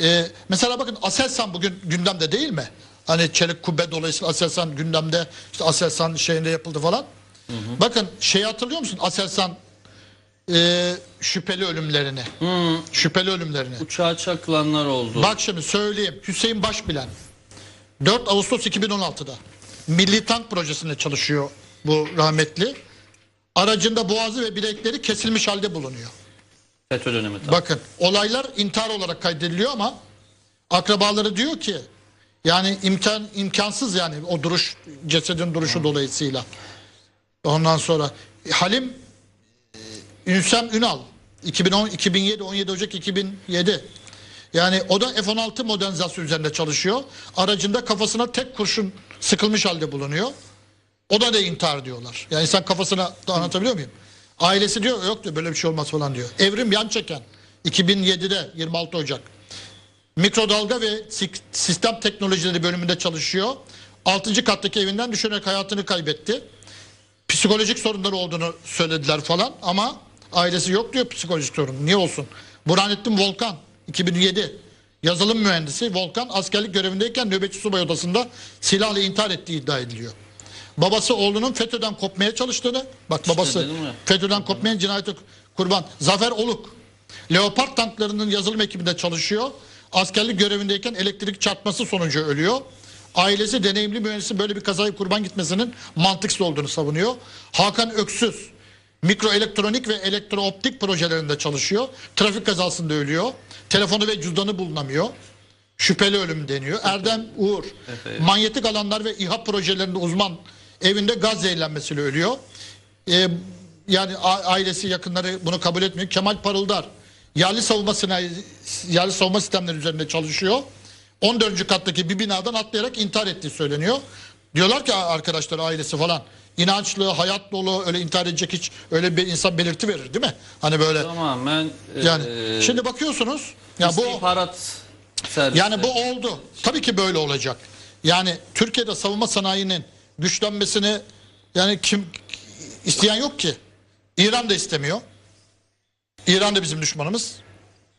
Ee, mesela bakın Aselsan bugün gündemde değil mi? Hani çelik kubbe dolayısıyla Aselsan gündemde işte Aselsan şeyinde yapıldı falan. Bakın şeyi hatırlıyor musun? Aselsan e, şüpheli ölümlerini. Şüpheli ölümlerini. Uçağa çakılanlar oldu. Bak şimdi söyleyeyim. Hüseyin Başbilen 4 Ağustos 2016'da Milli Tank Projesi'nde çalışıyor bu rahmetli. Aracında boğazı ve bilekleri kesilmiş halde bulunuyor. FETÖ dönemi tabii. Bakın olaylar intihar olarak kaydediliyor ama akrabaları diyor ki yani imkan imkansız yani o duruş cesedin duruşu dolayısıyla. Ondan sonra Halim e, Ünsem Ünal 2010 2007 17 Ocak 2007 yani o da F-16 modernizasyon üzerinde çalışıyor. Aracında kafasına tek kurşun sıkılmış halde bulunuyor. O da da intihar diyorlar. Yani insan kafasına da anlatabiliyor muyum? Ailesi diyor yok diyor böyle bir şey olmaz falan diyor. Evrim yan çeken 2007'de 26 Ocak. Mikrodalga ve sistem teknolojileri bölümünde çalışıyor. 6. kattaki evinden düşerek hayatını kaybetti. Psikolojik sorunları olduğunu söylediler falan ama ailesi yok diyor psikolojik sorun. Niye olsun? Burhanettin Volkan 2007 yazılım mühendisi Volkan askerlik görevindeyken nöbetçi subay odasında silahla intihar ettiği iddia ediliyor. Babası oğlunun FETÖ'den kopmaya çalıştığını, bak babası dedim ya. FETÖ'den kopmayan cinayete kurban. Zafer Oluk. Leopard tanklarının yazılım ekibinde çalışıyor. Askerlik görevindeyken elektrik çarpması sonucu ölüyor. Ailesi deneyimli mühendisin böyle bir kazayı kurban gitmesinin mantıksız olduğunu savunuyor. Hakan Öksüz mikroelektronik ve elektrooptik projelerinde çalışıyor. Trafik kazasında ölüyor. Telefonu ve cüzdanı bulunamıyor. Şüpheli ölüm deniyor. Erdem Uğur manyetik alanlar ve İHA projelerinde uzman evinde gaz zehirlenmesiyle ölüyor. Ee, yani ailesi yakınları bunu kabul etmiyor. Kemal Parıldar yerli savunma sanayi, yerli savunma sistemleri üzerinde çalışıyor. 14. kattaki bir binadan atlayarak intihar ettiği söyleniyor. Diyorlar ki arkadaşlar ailesi falan inançlı, hayat dolu öyle intihar edecek hiç öyle bir insan belirti verir değil mi? Hani böyle Tamamen yani eee, şimdi bakıyorsunuz ya bu istihbarat servisi. yani bu oldu. Tabii ki böyle olacak. Yani Türkiye'de savunma sanayinin güçlenmesini yani kim isteyen yok ki. İran da istemiyor. İran da bizim düşmanımız.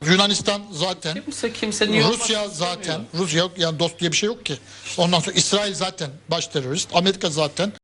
Yunanistan zaten. kimse kimsenin. Rusya zaten. Rusya yok yani dost diye bir şey yok ki. Ondan sonra İsrail zaten baş terörist. Amerika zaten.